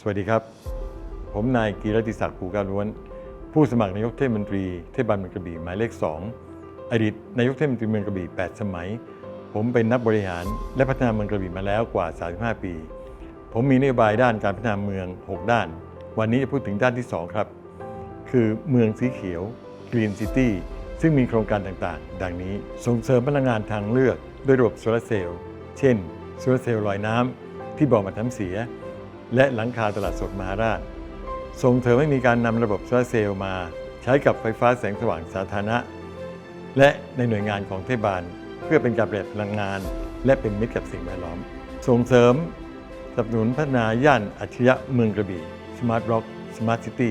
สวัสดีครับ ผมนายกีรติศักดิ์ภูการล้วน ผู้สมัครนายกเทศมนตรีเทศบาลเมืองกระบี่หมายเลข 2 อดีตนายกเทศมนตรีเมืองกระบี่ 8 สมัย ผมเป็นนักบริหารและพัฒนาเมืองกระบี่มาแล้วกว่า 35 ปี ผมมีนโยบายด้านการพัฒนาเมือง 6 ด้าน วันนี้จะพูดถึงด้านที่ 2 ครับ คือเมืองสีเขียว Green City ซึ่งมีโครงการต่างๆ ดังนี้ส่งเสริมพลังงานทางเลือกด้วยระบบโซลาเซลล์ เช่นโซลาเซลล์ลอยน้ำที่บ่อมาน้ำเสีย และหลังคาตลาดสดมหาราชส่งเสริมให้มีการนำระบบโซลาร์เซลล์มา ใช้กับไฟฟ้าแสงสว่างสาธารณะ และในหน่วยงานของเทศบาล เพื่อเป็นการประหยัดพลังงาน และเป็นมิตรกับสิ่งแวดล้อม ส่งเสริมสนับสนุนพัฒนาย่านอัจฉริยะเมืองกระบี่ Smart Rock Smart City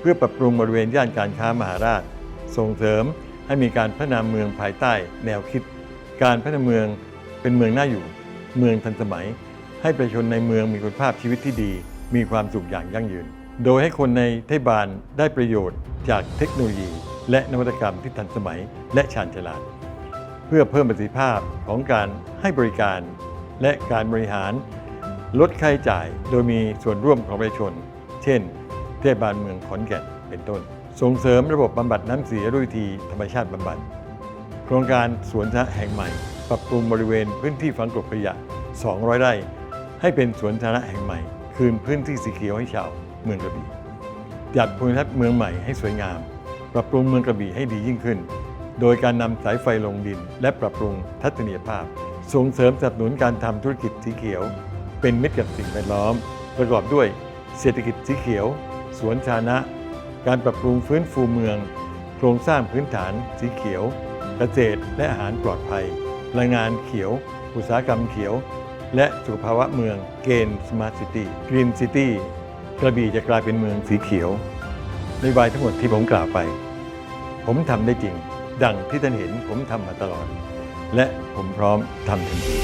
เพื่อปรับปรุงบริเวณย่านการค้ามหาราช ส่งเสริมให้มีการพัฒนาเมืองภายใต้แนวคิด การพัฒนาเมืองเป็นเมืองน่าอยู่ เมืองทันสมัย ให้ประชาชนในเมืองมีคุณภาพชีวิตที่ดี มีความสุขอย่างยั่งยืน โดยให้คนในเทศบาลได้ประโยชน์จากเทคโนโลยี และนวัตกรรมที่ทันสมัยและชาญฉลาด เพื่อเพิ่มประสิทธิภาพของการให้บริการ และการบริหาร ลดค่าใช้จ่ายโดยมีส่วนร่วมของประชาชน เช่น เทศบาลเมืองขอนแก่นเป็นต้น ส่งเสริมระบบบำบัดน้ำเสียด้วยวิธีธรรมชาติบำบัดโครงการสวนสาธารณะแห่งใหม่ ปรับปรุงบริเวณพื้นที่ฝังกลบขยะ 200 ไร่ ให้เป็นสวนสาธารณะแห่งใหม่ คืนพื้นที่สีเขียวให้ชาวเมืองกระบี่จัดภูมิทัศน์เมืองใหม่ให้สวยงาม ปรับปรุงเมืองกระบี่ให้ดียิ่งขึ้น โดยการนำสายไฟลงดิน และปรับปรุงทัศนียภาพ ส่งเสริมสนับสนุนการทำธุรกิจสีเขียว เป็นมิตรกับสิ่งแวดล้อม ประกอบด้วยเศรษฐกิจสีเขียว สวนสาธารณะ การปรับปรุงฟื้นฟูเมือง โครงสร้างพื้นฐานสีเขียว เกษตรและอาหารปลอดภัยพลังงานเขียว อุตสาหกรรมเขียว และสุขภาวะเมืองเกณฑ์สมาร์ทซิตี้กรีนซิตี้กระบี่จะกลายเป็นเมืองสีเขียวในวายทั้งหมดที่ผมกล่าวไป ผมทำได้จริง ดังที่ท่านเห็นผมทำมาตลอด และผมพร้อมทำทันที